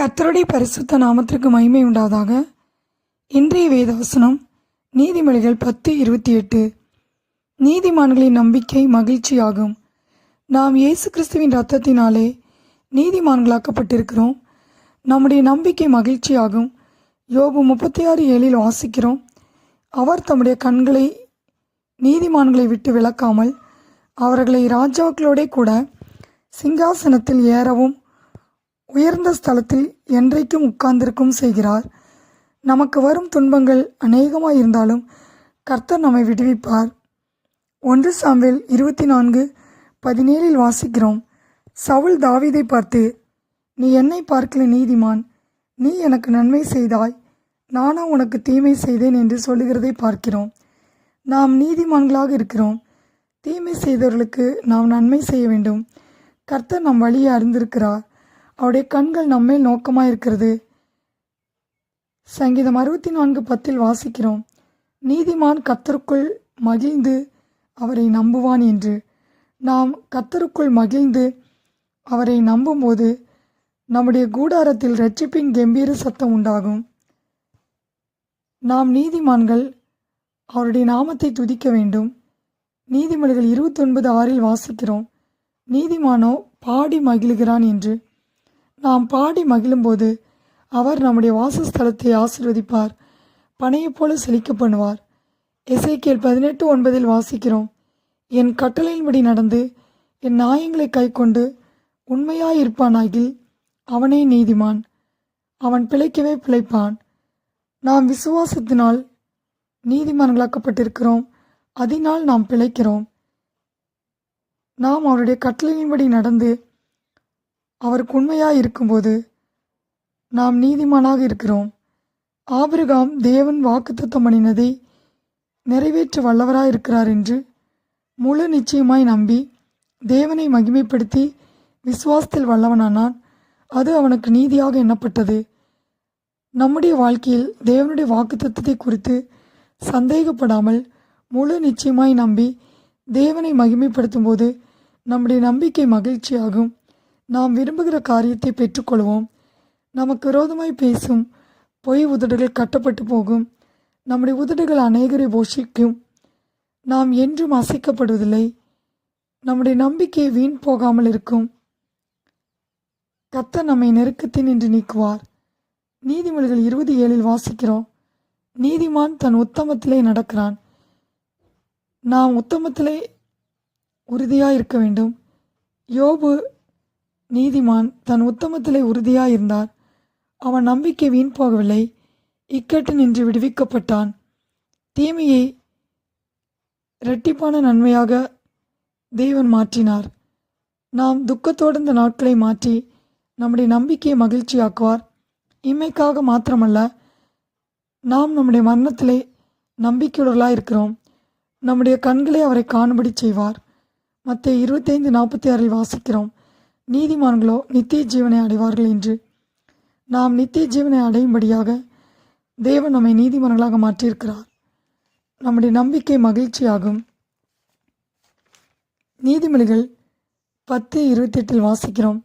கத்தருடைய பரிசுத்த நாமத்திற்கு மகிமை உண்டாதாக இன்றைய வேதவசனம் நீதிமொழிகள் பத்து இருபத்தி எட்டு. நீதிமான்களின் நம்பிக்கை மகிழ்ச்சியாகும். நாம் இயேசு கிறிஸ்துவின் ரத்தத்தினாலே நீதிமான்களாக்கப்பட்டிருக்கிறோம். நம்முடைய நம்பிக்கை மகிழ்ச்சியாகும். யோபு முப்பத்தி ஆறு ஏழில் வாசிக்கிறோம். அவர் தம்முடைய கண்களை நீதிமான்களை விட்டு விலக்காமல் அவர்களை ராஜாக்களோடே கூட சிங்காசனத்தில் ஏறவும் உயர்ந்த ஸ்தலத்தில் என்றைக்கும் உட்கார்ந்திருக்கும் செய்கிறார். நமக்கு வரும் துன்பங்கள் அநேகமாக இருந்தாலும் கர்த்தர் நம்மை விடுவிப்பார். ஒன்று சாம்பில் இருபத்தி நான்கு பதினேழில் வாசிக்கிறோம். சவுல் தாவிதை பார்த்து நீ என்னை பார்க்கல நீதிமான். நீ எனக்கு நன்மை செய்தாய். நானும் உனக்கு தீமை செய்தேன் என்று சொல்லுகிறதை பார்க்கிறோம். நாம் நீதிமான்களாக இருக்கிறோம். தீமை செய்தவர்களுக்கு நாம் நன்மை செய்ய வேண்டும். கர்த்தர் நம் வழியை அறிந்திருக்கிறார். அவருடைய கண்கள் நம்மேல் நோக்கமாக இருக்கிறது சங்கீதம் அறுபத்தி நான்கு பத்தில் வாசிக்கிறோம். நீதிமான் கத்தருக்குள் மகிழ்ந்து அவரை நம்புவான் என்று. நாம் கத்தருக்குள் மகிழ்ந்து அவரை நம்பும்போது நம்முடைய கூடாரத்தில் ரட்சிப்பின் கம்பீர சத்தம் உண்டாகும். நாம் நீதிமான்கள் அவருடைய நாமத்தை துதிக்க வேண்டும். நீதிமொழிகள் இருபத்தொன்பது ஆறில் வாசிக்கிறோம். நீதிமானோ பாடி மகிழுகிறான் என்று. நாம் பாடி மகிழும்போது அவர் நம்முடைய வாசஸ்தலத்தை ஆசிர்வதிப்பார். பனையைப் போல செழிக்க பண்ணுவார் எசைக்கியல் பதினெட்டு ஒன்பதில் வாசிக்கிறோம். என் கட்டளையின்படி நடந்து என் நியாயங்களை கைக்கொண்டு உண்மையாயிருப்பானாகில் அவனே நீதிமான். அவன் பிழைக்கவே பிழைப்பான். நாம் விசுவாசத்தினால் நீதிமான்களாக்கப்பட்டிருக்கிறோம். அதனால் நாம் பிழைக்கிறோம். நாம் அவருடைய கட்டளையின்படி நடந்து அவருக்கு உண்மையாக இருக்கும்போது நாம் நீதிமானாக இருக்கிறோம். ஆபிரகாம் தேவன் வாக்குத்தத்தம் பண்ணினதை நிறைவேற்ற வல்லவராக இருக்கிறார் என்று முழு நிச்சயமாய் நம்பி தேவனை மகிமைப்படுத்தி விசுவாசத்தில் வல்லவனானான். அது அவனுக்கு நீதியாக எண்ணப்பட்டது. நம்முடைய வாழ்க்கையில் தேவனுடைய வாக்குத்தத்தத்தை குறித்து சந்தேகப்படாமல் முழு நிச்சயமாய் நம்பி தேவனை மகிமைப்படுத்தும் போது நம்முடைய நம்பிக்கை மகிழ்ச்சியாகும். நாம் விரும்புகிற காரியத்தை பெற்றுக்கொள்வோம். நமக்கு விரோதமாய் பேசும் பொய் உதடுகள் கட்டப்பட்டு போகும். நம்முடைய உதடுகள் அநேகரை போஷிக்கும். நாம் என்றும் அசைக்கப்படுவதில்லை. நம்முடைய நம்பிக்கை வீண் போகாமல் இருக்கும். கத்த நம்மை நெருக்கத்தின் என்று நீக்குவார். நீதிமொழிகள் இருபது ஏழில் வாசிக்கிறோம். நீதிமான் தன் உத்தமத்திலே நடக்கிறான். நாம் உத்தமத்திலே உறுதியாக இருக்க வேண்டும். யோபு நீதிமான் தன் உத்தமத்திலே உறுதியாக இருந்தார் அவன் நம்பிக்கை வீண் போகவில்லை. இக்கட்டு நின்று விடுவிக்கப்பட்டான். தீமையை இரட்டிப்பான நன்மையாக தேவன் மாற்றினார். நாம் துக்கத்தோடு இந்த நாட்களை மாற்றி நம்முடைய நம்பிக்கையை மகிழ்ச்சியாக்குவார். இம்மைக்காக மாத்திரமல்ல நாம் நம்முடைய மரணத்திலே நம்பிக்கையுடலாக இருக்கிறோம். நம்முடைய கண்களை அவரை காணும்படி செய்வார். மற்ற இருபத்தைந்து நாற்பத்தி ஆறில் வாசிக்கிறோம். நீதிமான்களோ நித்திய ஜீவனை அடைவார்கள் என்று. நாம் நித்திய ஜீவனை அடையும்படியாக தேவன் நம்மை நீதிமான்களாக மாற்றியிருக்கிறார். நம்முடைய நம்பிக்கை மகிழ்ச்சியாகும். நீதிமொழிகள் பத்து இருபத்தெட்டில் வாசிக்கிறோம்.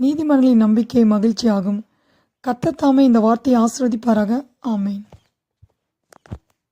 நீதிமன்றங்களின் நம்பிக்கை மகிழ்ச்சியாகும். கத்தத்தாமே இந்த வார்த்தையை ஆசிர்வதிப்பாராக. ஆமேன்.